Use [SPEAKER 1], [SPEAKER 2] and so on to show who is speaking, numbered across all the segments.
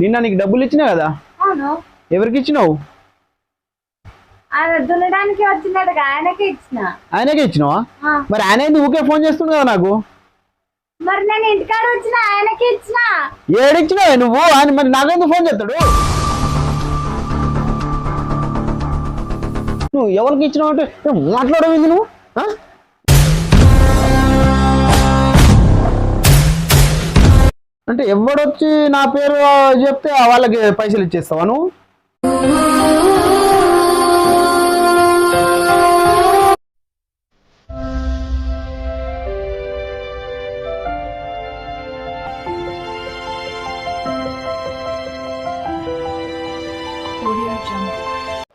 [SPEAKER 1] నిన్న నీకు డబ్బులు ఇచ్చినా కదా?
[SPEAKER 2] అవును.
[SPEAKER 1] ఎవరికి ఇచ్చినావు
[SPEAKER 2] ఆయన దున్నడానికి ఆయనకి ఇచ్చిన.
[SPEAKER 1] ఆయనకే ఇచ్చినావా? మరి ఆయన ఏంది ఊకే ఫోన్ చేస్తుండు కదా నాకు?
[SPEAKER 2] మరి నేను ఇంటికాడ వచ్చిన ఆయనకి ఇచ్చిన.
[SPEAKER 1] ఏడిచ్చినావే నువ్వు? ఆయన మరి నాకెందుకు ఫోన్ చేస్తాడు? నువ్వు ఎవరికి ఇచ్చినావు అంటే ఏం మాట్లాడవింది నువ్వు? అంటే ఎవడొచ్చి నా పేరు చెప్తే వాళ్ళకి పైసలు ఇచ్చేస్తావా నువ్వు?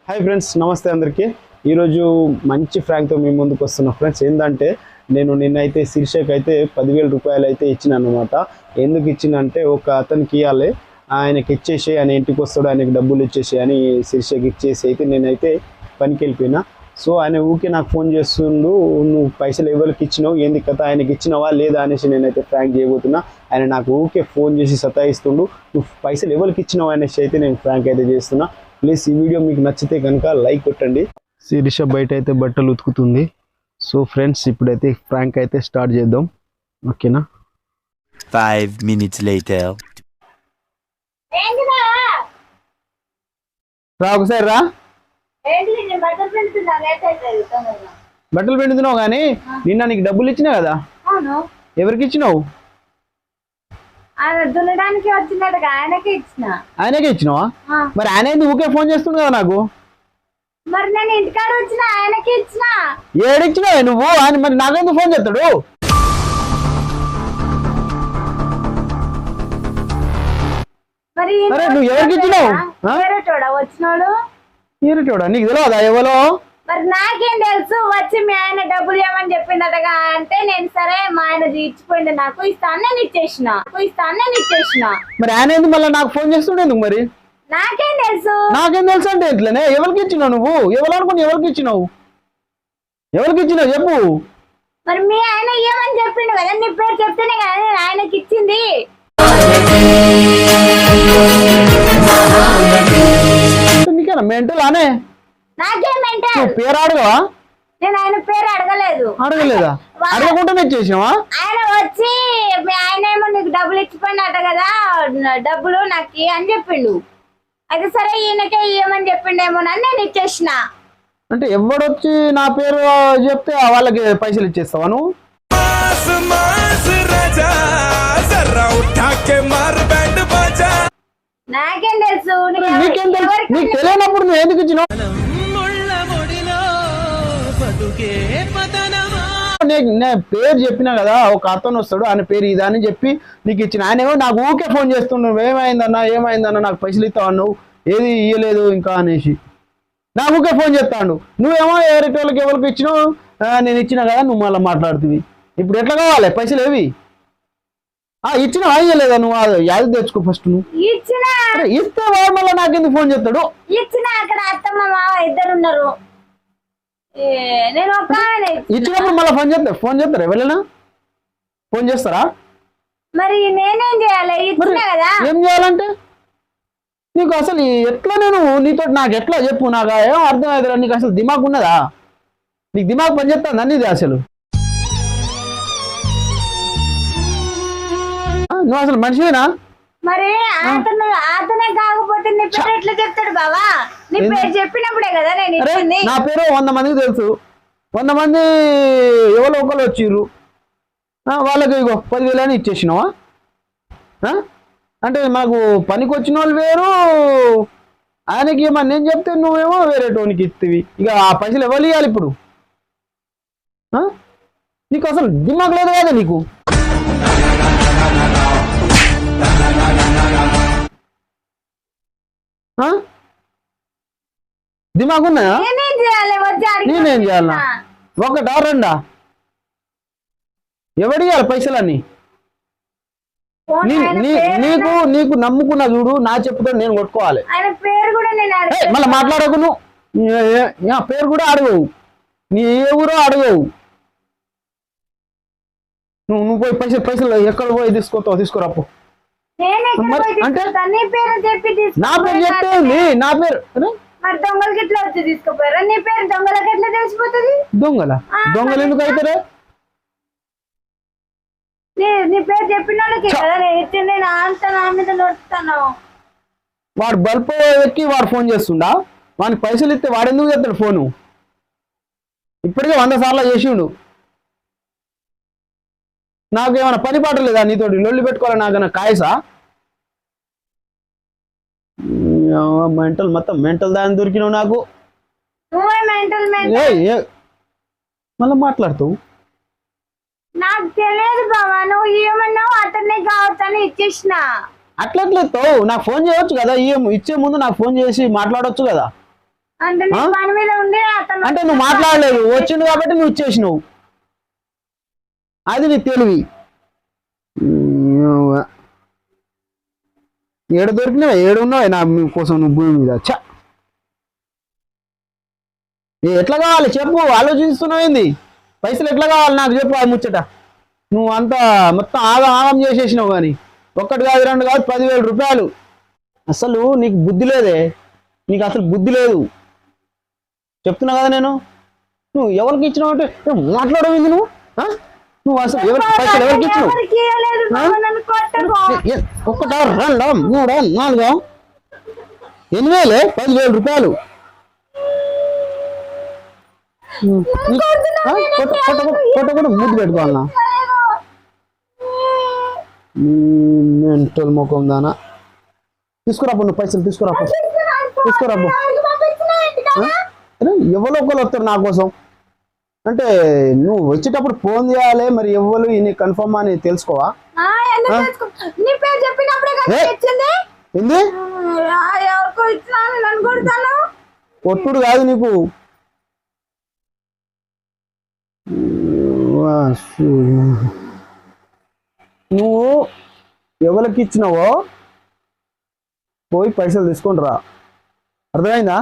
[SPEAKER 1] హాయ్ ఫ్రెండ్స్ నమస్తే అందరికీ. ఈరోజు మంచి ఫ్రాంక్తో మీ ముందుకు వస్తున్నాం ఫ్రెండ్స్ ఏంటంటే నేను నిన్నైతే శీర్షక్ అయితే పదివేల రూపాయలు అయితే ఇచ్చిన అనమాట ఎందుకు ఇచ్చిన అంటే ఒక అతనికి ఇవ్వాలి ఆయనకి ఇచ్చేసి ఆయన ఇంటికి వస్తాడు ఆయనకి డబ్బులు ఇచ్చేసి అని శీర్షక్ ఇచ్చేసి అయితే నేనైతే పనికి వెళ్ళిపోయినా. సో ఆయన ఊకే నాకు ఫోన్ చేస్తుండు నువ్వు పైసలు ఎవరికి ఇచ్చినావు ఏంది కథ ఆయనకి ఇచ్చినావా లేదా? అనేసి నేనైతే ఫ్రాంక్ చేయబోతున్నా. ఆయన నాకు ఊకే ఫోన్ చేసి సతాయిస్తుండు నువ్వు పైసలు ఎవరికి ఇచ్చినావు? అనేసి అయితే నేను ఫ్రాంక్ అయితే చేస్తున్నా. ప్లీజ్ ఈ వీడియో మీకు నచ్చితే కనుక లైక్ కొట్టండి. శిరీష బయట అయితే బట్టలు ఉతుకుతుంది. సో ఫ్రెండ్స్ ఇప్పుడైతే ఫ్రాంక్ అయితే స్టార్ట్ చేద్దాం. ఓకేనా
[SPEAKER 3] minutes later.
[SPEAKER 2] ఏంటిదా?
[SPEAKER 1] రా ఒకసారి రా.
[SPEAKER 2] బట్టలు
[SPEAKER 1] పెడుతున్నావు కానీ నిన్న నీకు డబ్బులు ఇచ్చినా కదా? ఎవరికి ఇచ్చినావు?
[SPEAKER 2] ఆయన దున్నడానికి వచ్చినట్టుగా ఆయనకి ఇచ్చిన.
[SPEAKER 1] ఆయనకే ఇచ్చినావా? మరి ఆయన ఊకే ఫోన్ చేస్తుండు కదా నాకు?
[SPEAKER 2] మరి నేను ఇంటికాడ వచ్చిన ఆయనకి ఇచ్చిన.
[SPEAKER 1] ఏడిచ్చినావే నువ్వు? ఆయన మరి నాకెందుకు ఫోన్ చేస్తాడు? అరే, నువ్వు ఎవరికి ఇచ్చినావు? ఏరిటోడా నీకు తెలియదా ఎవరో
[SPEAKER 2] మరి నాకేం తెలుసు? వచ్చి మీ ఆయన డబ్బులు ఇవ్వమని చెప్పిండటగా అంటే నేను సరే మా ఆయన ఇచ్చిపోయింది నాకు. ఇస్తాను నేను ఇచ్చేసిన. ఇస్తాను నేను ఇచ్చేసిన.
[SPEAKER 1] మరి ఆయన ఏంది మళ్ళీ నాకు ఫోన్ చేస్తుండే మరి?
[SPEAKER 2] నాకేం తెలుసు?
[SPEAKER 1] నాకేం తెలుసు అంటే ఇట్లనే. ఎవరికి ఇచ్చినావు నువ్వు? ఎవరు అనుకుని ఎవరికి ఇచ్చినావు? ఎవరికి ఇచ్చినావు చెప్పు.
[SPEAKER 2] మరి మీ ఆయన ఇవ్వమని చెప్పిండు కదా నీ పేరు చెప్తేనే కదా నేను ఆయనకి ఇచ్చింది
[SPEAKER 1] నీకేనా మెంటల్ అనే?
[SPEAKER 2] నాకేం మెంటల్?
[SPEAKER 1] నువ్వు పేరు అడగవా?
[SPEAKER 2] నేను ఆయన పేరు అడగలేదు.
[SPEAKER 1] అడగలేదా? అడగకుండానే ఇచ్చేసినావా
[SPEAKER 2] ఆయన వచ్చి మీ ఆయన ఏమో నీకు డబ్బులు ఇచ్చిపోయినట్ట కదా డబ్బులు నాకు అని చెప్పిండు. అయితే సరే ఈయనకే ఇవ్వమని చెప్పిండేమోనని నేను ఇచ్చేసిన
[SPEAKER 1] అంటే ఎవడొచ్చి నా పేరు చెప్తే వాళ్ళకి పైసలు ఇచ్చేస్తావా నువ్వు?
[SPEAKER 2] నీకు
[SPEAKER 1] తెలియనప్పుడు నువ్వు ఎందుకు ఇచ్చినావు? నేను పేరు చెప్పినా కదా ఒక అతను వస్తాడు ఆయన పేరు ఇదా అని చెప్పి నీకు ఇచ్చిన. ఆయన ఏమో నాకు ఊకే ఫోన్ చేస్తున్నావు ఏమైందన్నా ఏమైందన్నా నాకు పైసలు ఇస్తావు నువ్వు? ఏది ఇయ్యలేదు ఇంకా అనేసి. నాకు ఊకే ఫోన్ చేస్తాడు. నువ్వేమో ఎవరికి వాళ్ళకి ఎవరికి ఇచ్చినావు? "ఆ, నేను ఇచ్చినా కదా నువ్వు మళ్ళీ మాట్లాడుతుంది ఇప్పుడు ఎట్లా కావాలి? పైసలు ఏవి? ఆ ఇచ్చినా ఇయ్యలేదా నువ్వు? యాది తెచ్చుకో ఫస్ట్ నువ్వు. ఇస్తే వాడు మళ్ళీ నాకెందుకు ఫోన్ చేస్తాడు?
[SPEAKER 2] ఇచ్చిన అక్కడ అత్తమ్మ మావ ఇద్దరు ఉన్నారు.
[SPEAKER 1] ఇచ్చినప్పుడు మళ్ళీ ఫోన్ చేస్తారు ఫోన్ చేస్తారా ఎవరైనా? ఫోన్ చేస్తారా?
[SPEAKER 2] మరి నేనేం చేయాలి?
[SPEAKER 1] ఏం చేయాలంటే? నీకు అసలు ఎట్లా నేను నీతో నాకు ఎట్లా చెప్పు? నాకు ఏం అర్థం అవుతుందా నీకు అసలు దిమాగ్ ఉన్నదా? నీకు దిమాగ్ పని చెప్తాను ఇది అసలు? నువ్వు అసలు మనిషివేనా?
[SPEAKER 2] మరి అతను అతనే కాకపోతే నీ పేరు ఎట్లా చెప్తాడు బావా? నీ పేరు చెప్పినప్పుడే కదా నేను
[SPEAKER 1] అరే
[SPEAKER 2] ఇచ్చింది.
[SPEAKER 1] నా పేరు వంద మందికి తెలుసు. వంద మంది ఎవరో ఒకరు వచ్చిర్రు. ఆ, వాళ్ళకి ఇగో పదివేలు అని ఇచ్చేసినావా? ఆ? అంటే మాకు పనికి వచ్చిన వాళ్ళు వేరు ఆయనకి ఏమన్నా నేను చెప్తే నువ్వేమో వేరే టోనికి ఇస్తావి ఇక ఆ పైసలు ఎవరు ఇవ్వాలి ఇప్పుడు? నీకు అసలు దిమాగ్ లేదు కదా నీకు? దిమాగ్ ఉన్నాయా?
[SPEAKER 2] నేనేం చేయాలి? వచ్చి అడిగి
[SPEAKER 1] నేనేం చేయాలనా ఒకటా రెండా? ఎవడు ఇవ్వాలి పైసలన్నీ
[SPEAKER 2] ఫోన్
[SPEAKER 1] నీ-
[SPEAKER 2] ఆయన
[SPEAKER 1] నీ-
[SPEAKER 2] పేరు
[SPEAKER 1] నీకు నీకు నమ్ముకున్న చూడు నా చెప్పుతో నేను కొట్టుకోవాలి. మళ్ళీ మాట్లాడకు నువ్వు. పేరు కూడా అడగవు. నీ ఏ ఊరో అడగవు. నువ్వు నువ్వు పోయి పైసలు పైసలు ఎక్కడ పోయి తీసుకోతావు తీసుకురాపో అంటే?
[SPEAKER 2] నీ పేరు
[SPEAKER 1] చెప్తే నా పేరు దొంగల? దొంగలు ఎందుకు అవుతారు
[SPEAKER 2] నీ నీ పేరు కదా నేను ఇచ్చింది నా అంత నా మీద నడుస్తాను
[SPEAKER 1] వాడు బల్బ్ ఎక్కి వాడు ఫోన్ చేస్తుండా? వానికి పైసలు ఇస్తే వాడు ఎందుకు చేస్తాడు ఫోను? ఇప్పటికే వంద సార్లు చేసిండు. నాకేమైనా పని పాట లేదా నీతోటి? లొల్లి పెట్టుకోవాలి నాకన్నా కాయసా? మెంటల్ మొత్తం మెంటల్ దాని దొరికినావు నాకు. మళ్ళీ మాట్లాడుతావు?
[SPEAKER 2] నాకు తెలియదు బావా నువ్వు ఏమన్నావు అతన్ని కావచ్చని ఇచ్చేసిన.
[SPEAKER 1] అట్లా ఎట్లా ఎత్తావు నాకు ఫోన్ చేయొచ్చు కదా ఇచ్చే ముందు నాకు ఫోన్ చేసి మాట్లాడొచ్చు కదా.
[SPEAKER 2] అంటే నీ
[SPEAKER 1] ఆ?
[SPEAKER 2] పని మీద ఉండి అతను
[SPEAKER 1] అంటే నువ్వు మాట్లాడలేదు వచ్చిండు కాబట్టి నువ్వు ఇచ్చేసినావు. అది నీ తెలివి. ఏడు దొరికినావు ఏడు ఉన్నావు నా మీ కోసం నువ్వు భూమి మీద? ఎట్లా కావాలి? చెప్పు ఆలోచిస్తున్నావు ఏంది? పైసలు ఎట్లా కావాలి నాకు చెప్పు అది ముచ్చట. నువ్వు అంతా మొత్తం ఆగం ఆగం చేసేసినావు కానీ. ఒక్కటి కాదు రెండు కాదు పదివేల రూపాయలు. అసలు నీకు బుద్ధి లేదే. నీకు అసలు బుద్ధి లేదు. చెప్తున్నా కదా నేను? నువ్వు ఎవరికి ఇచ్చినావు అంటే మాట్లాడవు నువ్వు? ఆ? నువ్వు అసలు ఎవరికి పైసలు ఎవరికి ఇచ్చినావు? ఒకటో రెండో మూడో నాలుగో? ఎన్ని వేలే పదివేల రూపాయలు. కొట్ట కూడా ముద్దు పెట్టుకోవాలన్నా. మెంటల్ ముఖం దానా. తీసుకురా పో నువ్వు పైసలు తీసుకురా పో. తీసుకురా పో. ఆ? అరే ఎవరో ఒకరు వస్తారు నా కోసం. అంటే నువ్వు వచ్చేటప్పుడు ఫోన్ చేయాలి మరి ఎవరు నీ కన్ఫర్మ్ అని తెలుసుకోవా?
[SPEAKER 2] ఆ, ఎందుకు తెచ్చుకో- నీ పేరు చెప్పినప్పుడే కదా
[SPEAKER 1] ఏ?
[SPEAKER 2] ఇచ్చింది
[SPEAKER 1] ఏంది
[SPEAKER 2] ఆ, ఎవరికో ఇచ్చినాను నన్ను కొడతాను
[SPEAKER 1] ఒట్టుడు కాదు నీకు వా, సు. నువ్వు ఎవరికి ఇచ్చినావో పోయి పైసలు తీసుకొని రా అర్థమైందా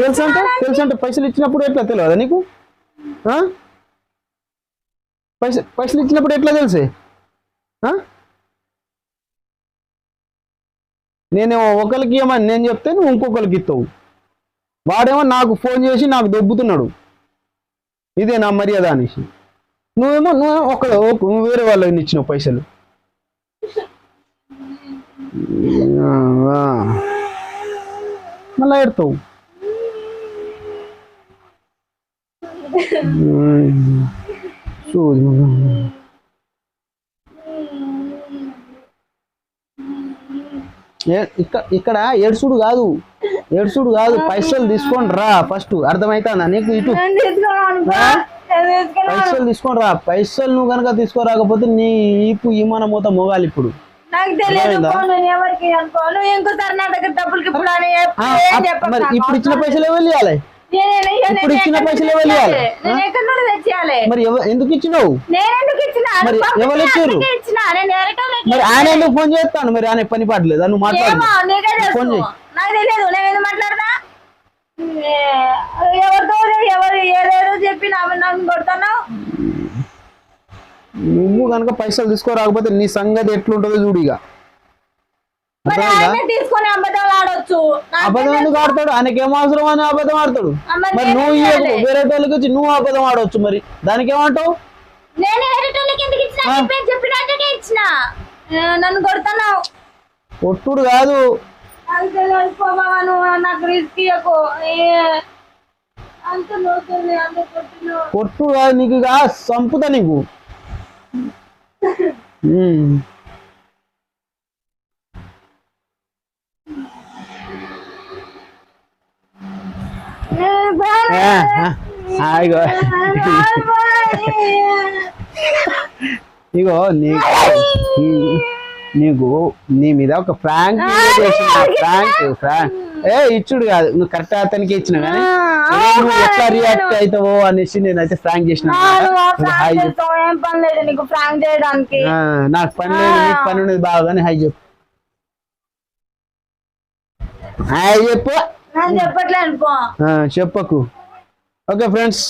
[SPEAKER 2] తెలుసా
[SPEAKER 1] అంటే తెలుసు అంటే పైసలు ఇచ్చినప్పుడు ఎట్లా తెలియదా నీకు? పైసలు పైసలు ఇచ్చినప్పుడు ఎట్లా తెలిసే? నేనేమో ఒకరికి ఇవ్వమని నేను చెప్తే నువ్వు ఇంకొకరికి ఇస్తావు వాడేమో నాకు ఫోన్ చేసి నాకు దొబ్బుతున్నాడు. ఇదే నా మర్యాద అనేసి. నువ్వేమో నువ్వు ఒక నువ్వు వేరే వాళ్ళని ఇచ్చిన పైసలు. మళ్ళీ మళ్ళా ఎడతావు చూడు ఇక్కడ ఇక్కడ ఏడ్సుడు కాదు. ఏడ్సుడు కాదు పైసలు తీసుకొని రా ఫస్ట్. అర్థమైతుందా నీకు ఇటు? పైసలు తీసుకొని రా పైసలు నువ్వు కనుక తీసుకోరాకపోతే నీ ఈపు ఈమాన మూత మోగాలి ఇప్పుడు. మరి. ఇప్పుడు ఇచ్చిన పైసలు ఎవరు ఇవ్వాలి ఇప్పుడు ఇచ్చిన పైసలు ఎవరు ఇవ్వాలి? మరి ఎందుకు ఇచ్చినావు? మరి ఎవరు
[SPEAKER 2] ఎవరికో
[SPEAKER 1] మరి ఆయన ఎందుకు ఫోన్ చేస్తాను మరి ఆయన పని పాటలేదు నువ్వు మాట్లాడు. ఫోన్ చేయి.
[SPEAKER 2] నాకు తెలియదు నేను ఎందుకు ఎవరితో ఎవరు ఏదేదో చెప్పి నన్ను
[SPEAKER 1] నువ్వు కనుక పైసలు తీసుకోరాకపోతే నీ సంగతి ఎట్లుంటుందో చూడు ఇక.
[SPEAKER 2] మరి
[SPEAKER 1] అర్థమైందా?
[SPEAKER 2] ఆయన తీసుకొని అబద్ధాలు ఆడొచ్చు.
[SPEAKER 1] అబద్ధం ఎందుకు? ఆడతాడు? ఆయనకి అవసరం అని అబద్ధం ఆడతాడు?
[SPEAKER 2] మరి
[SPEAKER 1] నువ్వు? వేరే వాళ్ళకి వచ్చి నువ్వు అబద్ధం ఆడవచ్చు మరి. దానికి ఏమంటావు
[SPEAKER 2] నేను ఎందుకు ఇచ్చిన? చెప్పినట్టుగా నన్ను కొడతాను?
[SPEAKER 1] ఒట్టుడు కాదు.
[SPEAKER 2] నాకు తెలియదు పో బావ, నువ్వు నాకు రిస్క్ ఇవ్వకు ఏ- అంత నోతుంది అంత కొట్టిన
[SPEAKER 1] కొట్టుడు కాదు నీకు ఇక సంపుతా నీకు ఉమ్. ఆ, ఆ, ఆగో. ఇగో నీకు ఈ- నీకు నీ మీద ఒక ఫ్రాంక్ ఫ్రాంక్ ఫ్రాంక్ ఏ ఇచ్చుడు కాదు. నువ్వు కరెక్ట్ అతనికి ఇచ్చిన కానీ నువ్వు ఎట్లా రియాక్ట్ అవుతావో అనేసి నేనైతే ఫ్రాంక్ చేసిన.
[SPEAKER 2] లేదు నీకు ఫ్రాంక్ చేయడానికి.
[SPEAKER 1] ఆ, నాకు పని లేదు నీకు పని ఉండేది బాగానే హాయ్ చెప్పు. హాయ్ చెప్పు.
[SPEAKER 2] చెప్పట్లేదు
[SPEAKER 1] చెప్పకు. Okay friends